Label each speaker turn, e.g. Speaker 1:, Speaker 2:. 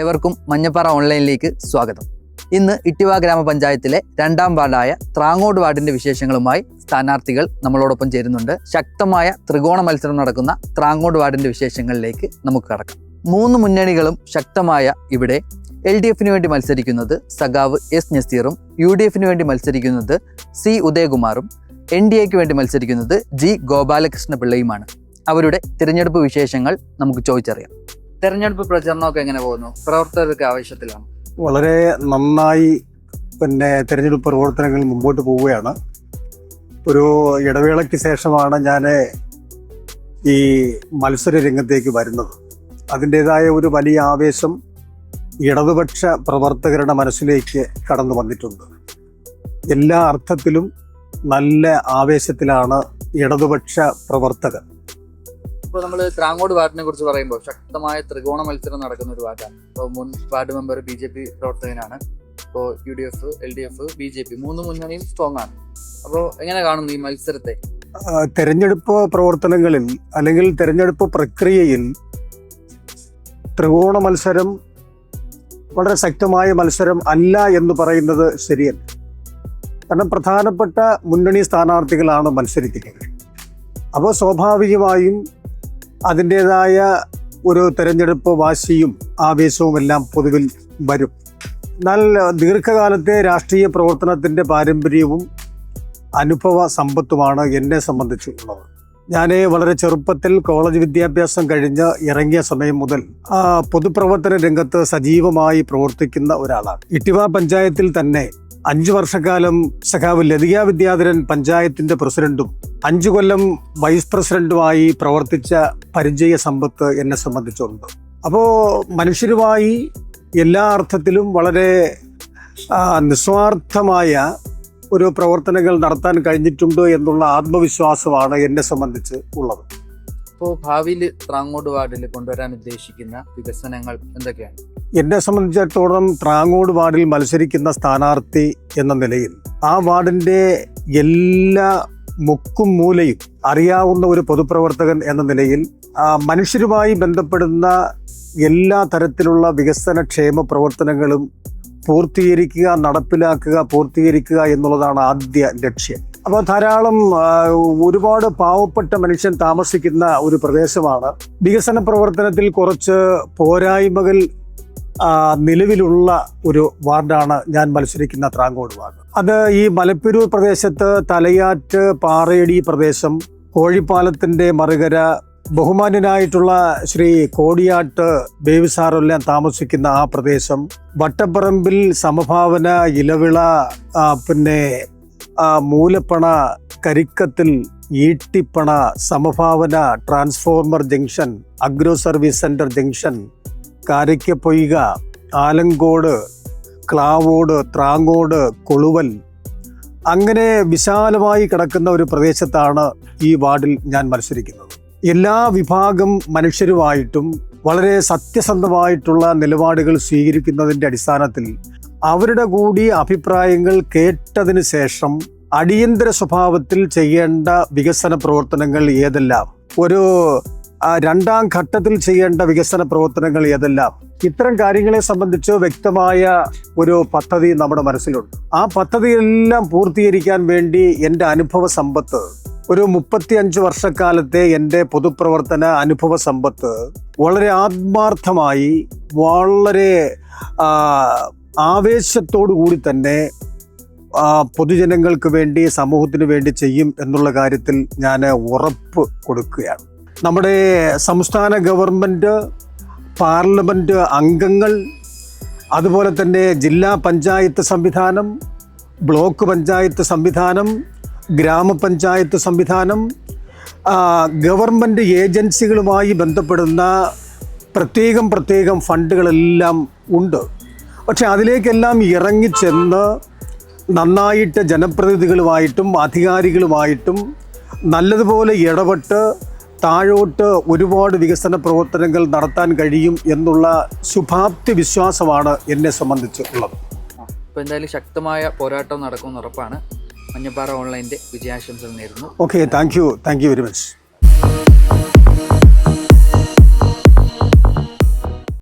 Speaker 1: ഏവർക്കും മഞ്ഞപ്പാറ ഓൺലൈനിലേക്ക് സ്വാഗതം. ഇന്ന് ഇട്ടിവ ഗ്രാമപഞ്ചായത്തിലെ രണ്ടാം വാർഡായ ത്രാങ്ങോട് വാർഡിന്റെ വിശേഷങ്ങളുമായി സ്ഥാനാർത്ഥികൾ നമ്മളോടൊപ്പം ചേരുന്നുണ്ട്. ശക്തമായ ത്രികോണ മത്സരം നടക്കുന്ന ത്രാങ്ങോട് വാർഡിന്റെ വിശേഷങ്ങളിലേക്ക് നമുക്ക് കടക്കാം. മൂന്ന് മുന്നണികളും ശക്തമായ ഇവിടെ എൽ ഡി എഫിന് വേണ്ടി മത്സരിക്കുന്നത് സഖാവ് എസ് നസീറും യു ഡി എഫിന് വേണ്ടി മത്സരിക്കുന്നത് സി ഉദയകുമാറും എൻ ഡി എക്ക് വേണ്ടി മത്സരിക്കുന്നത് ജി ഗോപാലകൃഷ്ണ പിള്ളയുമാണ് അവരുടെ തിരഞ്ഞെടുപ്പ് വിശേഷങ്ങൾ നമുക്ക് ചോദിച്ചറിയാം. തെരഞ്ഞെടുപ്പ് പ്രചരണമൊക്കെ എങ്ങനെ പോകുന്നു? പ്രവർത്തകർക്ക് ആവശ്യത്തിലാണ്.
Speaker 2: വളരെ നന്നായി പിന്നെ തെരഞ്ഞെടുപ്പ് പ്രവർത്തനങ്ങൾ മുമ്പോട്ട് പോവുകയാണ്. ഒരു ഇടവേളയ്ക്ക് ശേഷമാണ് ഞാൻ ഈ മത്സര രംഗത്തേക്ക് വരുന്നത്. അതിന്റെതായ ഒരു വലിയ ആവേശം ഇടതുപക്ഷ പ്രവർത്തകരുടെ മനസ്സിലേക്ക് കടന്നു വന്നിട്ടുണ്ട്. എല്ലാ അർത്ഥത്തിലും നല്ല ആവേശത്തിലാണ് ഇടതുപക്ഷ പ്രവർത്തകർ
Speaker 1: ഇപ്പോൾ നമ്മൾ ത്രാങ്കോട് വാർഡിനെ കുറിച്ച് പറയുമ്പോൾ ശക്തമായ ത്രികോണ മത്സരം നടക്കുന്ന ഒരു വാർഡാണ്. ഇപ്പോൾ മുൻ ward member B J P പ്രവർത്തകനാണ്. ഇപ്പോൾ U D F L D F B J P മൂന്ന് മുന്നണിയും സ്ട്രോങ് ആണ്. അപ്പോൾ എങ്ങനെ കാണുന്നു ഈ മത്സരത്തെ?
Speaker 2: തെരഞ്ഞെടുപ്പ് പ്രവർത്തനങ്ങളിൽ അല്ലെങ്കിൽ തെരഞ്ഞെടുപ്പ് പ്രക്രിയയിൽ ത്രികോണ മത്സരം വളരെ ശക്തമായ മത്സരം അല്ല എന്ന് പറയുന്നത് ശരിയല്ല. കാരണം പ്രധാനപ്പെട്ട മുന്നണി സ്ഥാനാർത്ഥികളാണ് മത്സരിക്കുന്നത്. അപ്പോൾ സ്വാഭാവികമായും അതിന്റെതായ ഒരു തെരഞ്ഞെടുപ്പ് വാശിയും ആവേശവും എല്ലാം പൊതുവിൽ വരും. എന്നാൽ ദീർഘകാലത്തെ രാഷ്ട്രീയ പ്രവർത്തനത്തിന്റെ പാരമ്പര്യവും അനുഭവ സമ്പത്തുമാണ് എന്നെ സംബന്ധിച്ചുള്ളത്. ഞാൻ വളരെ ചെറുപ്പത്തിൽ കോളേജ് വിദ്യാഭ്യാസം കഴിഞ്ഞ് ഇറങ്ങിയ സമയം മുതൽ പൊതുപ്രവർത്തന രംഗത്ത് സജീവമായി പ്രവർത്തിക്കുന്ന ഒരാളാണ്. ഇട്ടിവ പഞ്ചായത്തിൽ തന്നെ അഞ്ചു വർഷക്കാലം സഖാവ് ലതിക വിദ്യാധരൻ പഞ്ചായത്തിന്റെ പ്രസിഡന്റും അഞ്ചു കൊല്ലം വൈസ് പ്രസിഡന്റുമായി പ്രവർത്തിച്ച പരിചയ സമ്പത്ത് എന്നെ സംബന്ധിച്ചുണ്ട്. അപ്പോൾ മനുഷ്യരുമായി എല്ലാ അർത്ഥത്തിലും വളരെ നിസ്വാർത്ഥമായ ഒരു പ്രവർത്തനങ്ങൾ നടത്താൻ കഴിഞ്ഞിട്ടുണ്ട് എന്നുള്ള ആത്മവിശ്വാസമാണ് എന്നെ സംബന്ധിച്ച് ഉള്ളത്.
Speaker 1: ഇപ്പോൾ ഭാവിയിൽ ത്രാങ്ങോട് വാർഡിൽ കൊണ്ടുവരാൻ ഉദ്ദേശിക്കുന്ന വികസനങ്ങൾ എന്തൊക്കെയാണ്?
Speaker 2: എന്നെ സംബന്ധിച്ചിടത്തോളം ത്രാങ്ങോട് വാർഡിൽ മത്സരിക്കുന്ന സ്ഥാനാർത്ഥി എന്ന നിലയിൽ ആ വാർഡിന്റെ എല്ലാ മുക്കും മൂലയും അറിയാവുന്ന ഒരു പൊതുപ്രവർത്തകൻ എന്ന നിലയിൽ മനുഷ്യരുമായി ബന്ധപ്പെടുന്ന എല്ലാ തരത്തിലുള്ള വികസന ക്ഷേമ പ്രവർത്തനങ്ങളും പൂർത്തീകരിക്കുക നടപ്പിലാക്കുക പൂർത്തീകരിക്കുക എന്നുള്ളതാണ് ആദ്യ ലക്ഷ്യം. അപ്പോൾ ധാരാളം ഒരുപാട് പാവപ്പെട്ട മനുഷ്യൻ താമസിക്കുന്ന ഒരു പ്രദേശമാണ്. വികസന പ്രവർത്തനത്തിൽ കുറച്ച് പോരായ്മകൾ നിലവിലുള്ള ഒരു വാർഡാണ് ഞാൻ മത്സരിക്കുന്ന ത്രാങ്കോട് വാർഡ്. അത് ഈ മലപ്പുരൂർ പ്രദേശത്ത് തലയാറ്റ് പാറയടി പ്രദേശം കോഴിപ്പാലത്തിന്റെ മറുകര ബഹുമാന്യനായിട്ടുള്ള ശ്രീ കോടിയാട്ട് ബേവിസാറെല്ലാം താമസിക്കുന്ന ആ പ്രദേശം വട്ടപ്പറമ്പിൽ സമഭാവന ഇലവിള പിന്നെ മൂലപ്പണ കരിക്കത്തിൽ Eettippana Samabhavana transformer junction agro service centre junction Karakkappoyka Alangode Klavode Thrangode Koluval. അങ്ങനെ വിശാലമായി കിടക്കുന്ന ഒരു പ്രദേശത്താണ് ഈ വാർഡിൽ ഞാൻ മത്സരിക്കുന്നത്. എല്ലാ വിഭാഗം മനുഷ്യരുമായിട്ടും വളരെ സത്യസന്ധമായിട്ടുള്ള നിലപാടുകൾ സ്വീകരിക്കുന്നതിന്റെ അടിസ്ഥാനത്തിൽ അവരുടെ കൂടി അഭിപ്രായങ്ങൾ കേട്ടതിന് ശേഷം അടിയന്തര സ്വഭാവത്തിൽ ചെയ്യേണ്ട വികസന പ്രവർത്തനങ്ങൾ ഏതെല്ലാം? ഒരു രണ്ടാം ഘട്ടത്തിൽ ചെയ്യേണ്ട വികസന പ്രവർത്തനങ്ങൾ ഏതെല്ലാം? ഇത്തരം കാര്യങ്ങളെ സംബന്ധിച്ച് വ്യക്തമായ ഒരു പദ്ധതി നമ്മുടെ മനസ്സിലുണ്ട്. ആ പദ്ധതിയെല്ലാം പൂർത്തീകരിക്കാൻ വേണ്ടി എന്റെ അനുഭവ സമ്പത്ത് ഒരു മുപ്പത്തിയഞ്ച് വർഷക്കാലത്തെ എന്റെ പൊതുപ്രവർത്തന അനുഭവ സമ്പത്ത് വളരെ ആത്മാർത്ഥമായി വളരെ ആവേശത്തോടു കൂടി തന്നെ പൊതുജനങ്ങൾക്ക് വേണ്ടി സമൂഹത്തിന് വേണ്ടി ചെയ്യും എന്നുള്ള കാര്യത്തിൽ ഞാൻ ഉറപ്പ് കൊടുക്കുകയാണ്. നമ്മുടെ സംസ്ഥാന ഗവൺമെന്റ് പാർലമെന്റ് അംഗങ്ങൾ അതുപോലെ തന്നെ ജില്ലാ പഞ്ചായത്ത് സംവിധാനം ബ്ലോക്ക് പഞ്ചായത്ത് സംവിധാനം ഗ്രാമപഞ്ചായത്ത് സംവിധാനം ഗവൺമെന്റ് ഏജൻസികളുമായി ബന്ധപ്പെടുന്ന പ്രത്യേകം പ്രത്യേകം ഫണ്ടുകളെല്ലാം ഉണ്ട്. പക്ഷെ അതിലേക്കെല്ലാം ഇറങ്ങിച്ചെന്ന് നന്നായിട്ട് ജനപ്രതിനിധികളുമായിട്ടും അധികാരികളുമായിട്ടും നല്ലതുപോലെ ഇടപെട്ട് താഴോട്ട് ഒരുപാട് വികസന പ്രവർത്തനങ്ങൾ നടത്താൻ കഴിയും എന്നുള്ള ശുഭാപ്തി വിശ്വാസമാണ് എന്നെ സംബന്ധിച്ച് ഉള്ളത്.
Speaker 1: ഇപ്പോൾ എന്തായാലും ശക്തമായ പോരാട്ടം നടക്കുമെന്ന് ഉറപ്പാണ്. മഞ്ഞപ്പാറ ഓൺലൈന്റെ വിജയാശംസകൾ നേരുന്നു.
Speaker 2: Okay thank you thank you very much